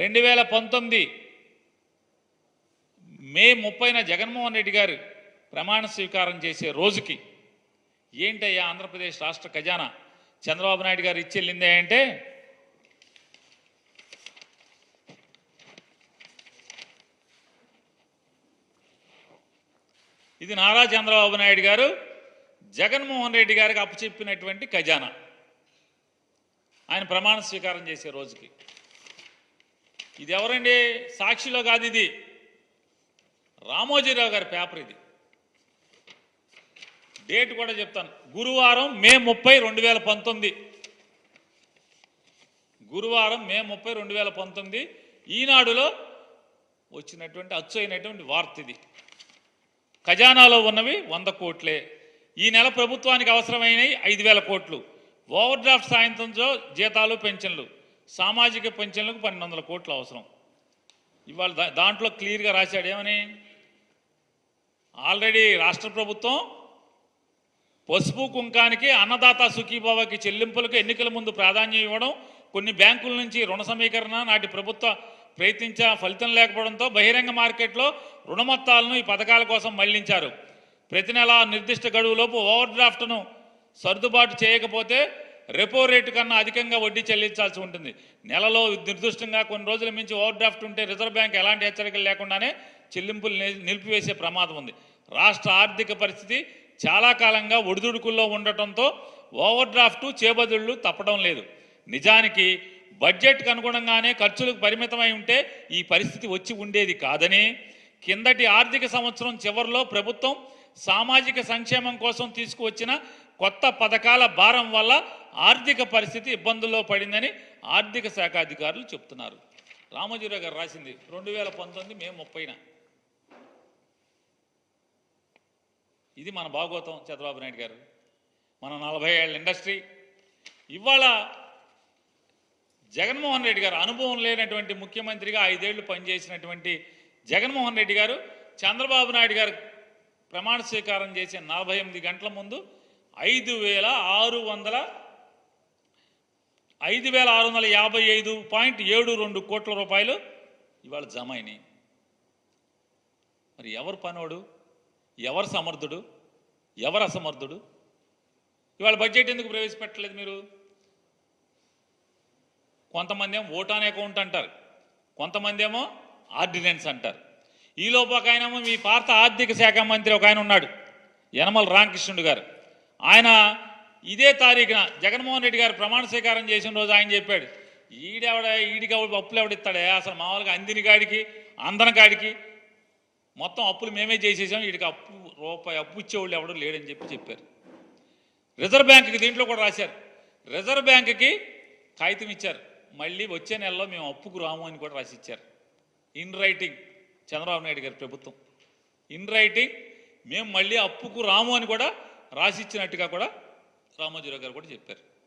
రెండు వేల పంతొమ్మిది మే ముప్పైన జగన్మోహన్ రెడ్డి గారు ప్రమాణ స్వీకారం చేసే రోజుకి ఏంటయ్యా ఆంధ్రప్రదేశ్ రాష్ట్ర ఖజానా? చంద్రబాబు నాయుడు గారు ఇచ్చెళ్ళిందే అంటే ఇది నారా చంద్రబాబు నాయుడు గారు జగన్మోహన్ రెడ్డి గారికి అప్పచెప్పినటువంటి ఖజానా. ఆయన ప్రమాణ స్వీకారం చేసే రోజుకి. ఇది ఎవరండి సాక్షిలో కాదు ఇది. రామోజీరావు గారి పేపర్ ఇది. డేట్ కూడా చెప్తాను. గురువారం మే ముప్పై రెండు వేల పంతొమ్మిది. గురువారం మే ముప్పై రెండు వేల పంతొమ్మిది ఈనాడులో వచ్చినటువంటి అచ్చు అయినటువంటి వార్త ఇది. ఖజానాలో ఉన్నవి వంద కోట్లే. ఈ నెల ప్రభుత్వానికి అవసరమైనవి ఐదు వేల కోట్లు. ఓవర్ డ్రాఫ్ట్ సాయంత్రంతో జీతాలు పెన్షన్లు. సామాజిక పెన్షన్లకు పన్నెండు వందల కోట్లు అవసరం. ఇవాళ దాంట్లో క్లియర్గా రాశాడు ఏమని? ఆల్రెడీ రాష్ట్ర ప్రభుత్వం పసుపు కుంకానికి అన్నదాత సుఖీభావకి చెల్లింపులకు ఎన్నికల ముందు ప్రాధాన్యం ఇవ్వడం కొన్ని బ్యాంకుల నుంచి రుణ సమీకరణ నాటి ప్రభుత్వ ప్రయత్నించ ఫలితం లేకపోవడంతో బహిరంగ మార్కెట్లో రుణ మొత్తాలను ఈ పథకాల కోసం మళ్ళించారు. ప్రతి నెల నిర్దిష్ట గడువులోపు ఓవర్ డ్రాఫ్ట్ను సర్దుబాటు చేయకపోతే రెపో రేటు కన్నా అధికంగా వడ్డీ చెల్లించాల్సి ఉంటుంది. నెలలో నిర్దిష్టంగా కొన్ని రోజుల మించి ఓవర్ డ్రాఫ్ట్ ఉంటే రిజర్వ్ బ్యాంక్ ఎలాంటి హెచ్చరికలు లేకుండానే చెల్లింపులు నిలిపివేసే ప్రమాదం ఉంది. రాష్ట్ర ఆర్థిక పరిస్థితి చాలా కాలంగా ఒడిదుడుకుల్లో ఉండటంతో ఓవర్ డ్రాఫ్ట్ చేబదుళ్ళు తప్పడం లేదు. నిజానికి బడ్జెట్కు అనుగుణంగానే ఖర్చులకు పరిమితమై ఉంటే ఈ పరిస్థితి వచ్చి ఉండేది కాదని కిందటి ఆర్థిక సంవత్సరం చివరిలో ప్రభుత్వం సామాజిక సంక్షేమం కోసం తీసుకువచ్చిన కొత్త పథకాల భారం వల్ల ఆర్థిక పరిస్థితి ఇబ్బందుల్లో పడిందని ఆర్థిక శాఖ అధికారులు చెప్తున్నారు. రామజీరావు గారు రాసింది రెండు వేల పంతొమ్మిది మే ముప్పైన. ఇది మన భాగవతం చంద్రబాబు నాయుడు గారు. మన నలభై ఏళ్ళ ఇండస్ట్రీ. ఇవాళ జగన్మోహన్ రెడ్డి గారు అనుభవం లేనటువంటి ముఖ్యమంత్రిగా ఐదేళ్ళు పనిచేసినటువంటి జగన్మోహన్ రెడ్డి గారు చంద్రబాబు నాయుడు గారు ప్రమాణ స్వీకారం చేసే నలభై ఎనిమిది గంటల ముందు ఐదు వేల ఆరు వందల ఐదు వేల ఆరు వందల యాభై ఐదు పాయింట్ ఏడు రెండు కోట్ల రూపాయలు ఇవాళ జమ అయినాయి మరి ఎవరు పనోడు? ఎవరు సమర్థుడు? ఎవరు అసమర్థుడు? ఇవాళ బడ్జెట్ ఎందుకు ప్రవేశపెట్టలేదు మీరు? కొంతమంది ఏమో ఓటాన్ అకౌంట్ అంటారు. కొంతమంది ఏమో ఆర్డినెన్స్ అంటారు. ఈలోపు ఒక ఆయనేమో మీ పాత ఆర్థిక శాఖ మంత్రి ఒక ఆయన ఉన్నాడు. యనమల రామకృష్ణుడు గారు. ఆయన ఇదే తారీఖున జగన్మోహన్ రెడ్డి గారు ప్రమాణ స్వీకారం చేసిన రోజు ఆయన చెప్పాడు ఈడెవడ ఈడికి అప్పులు ఎవడిస్తాడే అసలు మామూలుగా అందిని కాడికి అందన కాడికి మొత్తం అప్పులు మేమే చేసేసాం వీడికి అప్పు రూపాయి అప్పు ఇచ్చేవాళ్ళు ఎవడు లేడని చెప్పి చెప్పారు. రిజర్వ్ బ్యాంక్కి దీంట్లో కూడా రాశారు. రిజర్వ్ బ్యాంక్కి కాగితం ఇచ్చారు. మళ్ళీ వచ్చే నెలలో మేము అప్పుకు రాము అని కూడా రాసి ఇచ్చారు. ఇన్ రైటింగ్ చంద్రబాబు నాయుడు గారి ప్రభుత్వం. ఇన్ రైటింగ్ మేము మళ్ళీ అప్పుకు రాము అని కూడా రాసిచ్చినట్టుగా కూడా రామోజీరావు గారు కూడా చెప్పారు.